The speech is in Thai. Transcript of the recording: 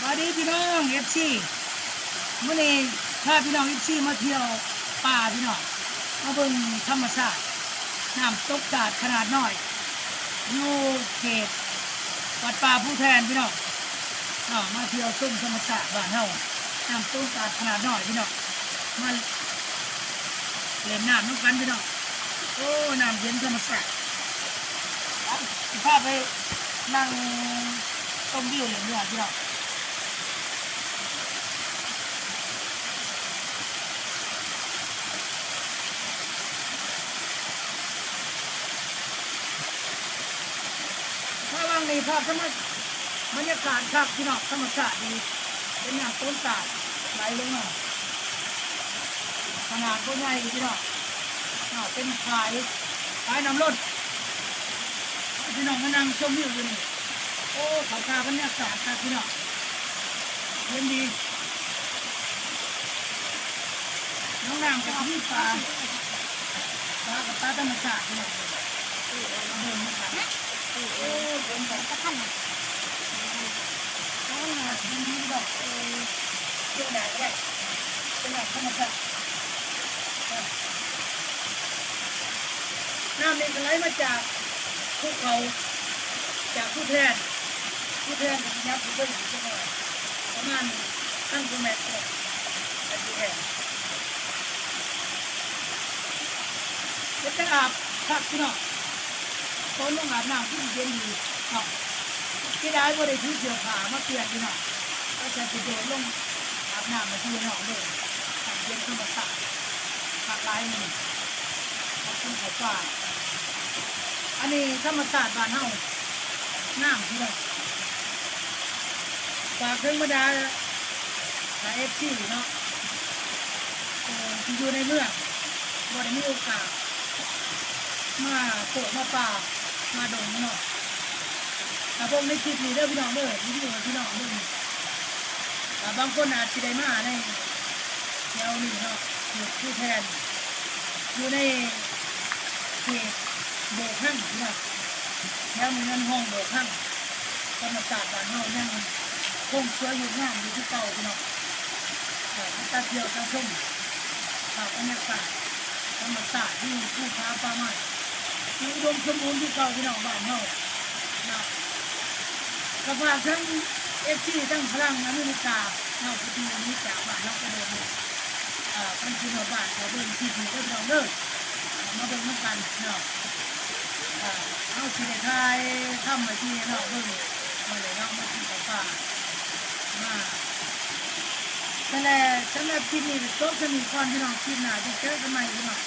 สวัสดีพี่น้องเอฟซีเมื่อนี้พาพี่น้องเอฟซีมาเที่ยวป่าพี่น้องมาเบิ่งธรรมชาติน้ำตกกาดขนาดน้อยอยู่เขตวัดป่าผู้แทนพี่น้องมาเที่ยวชมธรรมชาติบ้านเฮาน้ำตกกาดขนาดน้อยพี่น้องมาเล่นน้ำน้ำกันพี่น้องโอ้น้ำเย็นธรรมชาติครับพาไปนั่งชมวิวเหลืองๆพี่น้อง ถ้าว่า งในภาพธรรมบรรยากาศครับพี่น้องธรรมชาติดีเป็นอย่างต้นตาลไหลลงมาขนาดต้นใหญ่พี่น้องเป็นขายขายน้ำรถพี่น้องมานั่งชมวิวอยู่นี่โอ้เขาทาบรรยากาศครับพี่น้องเย็นดีน้องน้ำกับพี่ปลาปลากับปลาธรรมชาติพี่น้องเอาเดินมาครับ โอ้ผมบอกตะขันอะโอ้ยดีดีดอกเออเจ้าหน้าก็ได้เป็นแบบธรรมชาติน้ำนี่ก็ไหลมาจากภูเขาจากผู้แทนผู้แทนยับผู้เป็นจังหวัดประมาณตั้งกิโลเมตรเลยจากผู้แทนจะไปอาบพักพี่น้องคนลงอาบน้ำที่เย็นดี เนาะที่ได้บ่ได้ถือเสื้อผ้ามาเปลี่ยนพี่น้องก็จะไปโดดลงอาบน้ำมาที่น้องเลยทำเย็นธรรมศาสตร์ผักลายนี่ขอบคุณขอฝาอันนี้ธรรมศาสตร์บ้านเฮาน้ำพี่น้องฝากเครื่องมาดาสายเอฟซีเนาะเอ่อที่อยู่ในเมืองบ่ได้มีโอกาสมาโปะมาป่ามาดงเนาะ แต่พวกในคลิปนี้เด้อพี่น้องเด้อวิดีโองพี่น้องเด้อบางคนอาจจะได้มาในแนวนี้เนาะอยู่ผู้แทนอยู่ในเขตโบกหั่งพี่น้องแถวนี้นั่นห้องโบกหั่งธรรมศาสตร์บ้านเฮายังคงสวยงดงามอยู่ที่เก่าพี่น้องแต่ตาเที่ยวตาชมภาพบรรยากาศธรรมศาสตร์ที่ผู้ค้าป่าไม้ที่อุดมสมบูรณ์ที่เก่าพี่น้องบ้านเฮา กระฝากทั้งเอฟซีทั้งพลังอเมริกาเฮาที่อยู่นี้จาบ้านเฮาก็เดินเอ่อป็นที่มาบ้านเขาเบิ่งที่นี่ก็เราเลิกมาเบิ่งน้ำกันเนาะเอาสิไทยทำมาที่เนาะเบิ่งมาเลยเนาะมาที่เขาป่ามาแต่แหละสำหรับคลิปนี้โต๊ะสนิทก่อนพี่น้องคลิปหนาจะเจอกันใหม่พี่น้อง